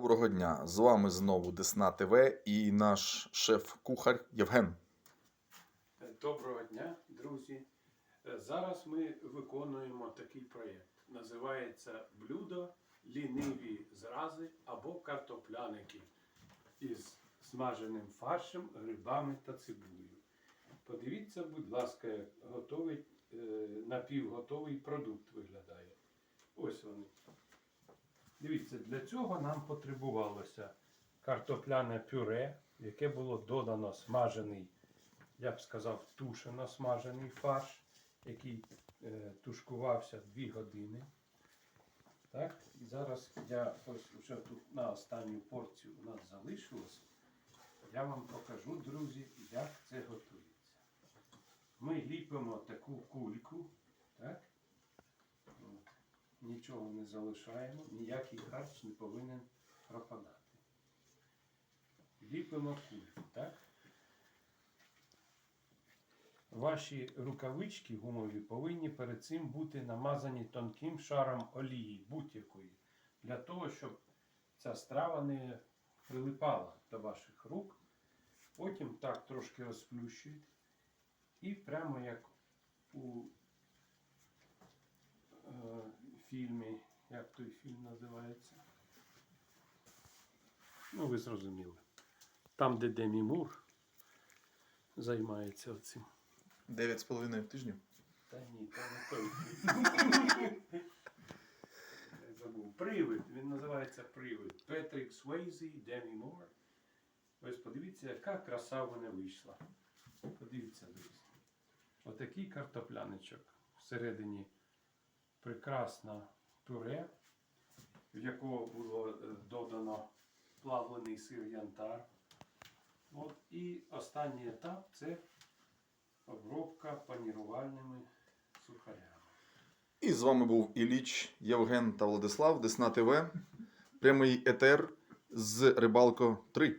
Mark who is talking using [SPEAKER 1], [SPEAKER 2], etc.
[SPEAKER 1] Доброго дня! З вами знову Десна ТВ і наш шеф-кухар Євген.
[SPEAKER 2] Доброго дня, друзі. Е, Зараз ми виконуємо такий проєкт. Називається Блюдо ліниві зрази або картопляники із смаженим фаршем, грибами та цибулею. Подивіться, будь ласка, готовий, е, напівготовий продукт виглядає. Для цього нам потребувалося картопляне пюре, яке було додано смажений я б сказав, тушено смажений фарш, який е, тушкувався 2 години. Так, і зараз я ось вже тут на останню порцію у нас залишилось. Я вам покажу, друзі, як це готується. Ми ліпимо таку кульку, так? Нічого не залишаємо, ніякий харч не повинен пропадати. Ліпимо кульку, так? Ваші рукавички гумові повинні перед цим бути намазані тонким шаром олії будь-якої, для того, щоб ця страва не прилипала до ваших рук. Потім так трошки розплющуєте. І прямо як у фільмі, як той фільм називається. Ну, ви зрозуміли. Там, де Демі Мур займається цим.
[SPEAKER 1] 9,5 тижнів.
[SPEAKER 2] Та ні, це не той. Я забув. Привид. Він називається Привид. Петрик Свейзі, Демі Мур. Ось подивіться, яка краса в мене вийшла. Подивіться, друзі. Отакий картопляничок. Всередині прекрасна пюре, в якого було е, додано плавлений сир янтар. От, і останній етап це обробка панірувальними сухарями.
[SPEAKER 1] І з вами був Іліч, Євген та Владислав, Десна ТВ. Прямий етер з Рибалко 3.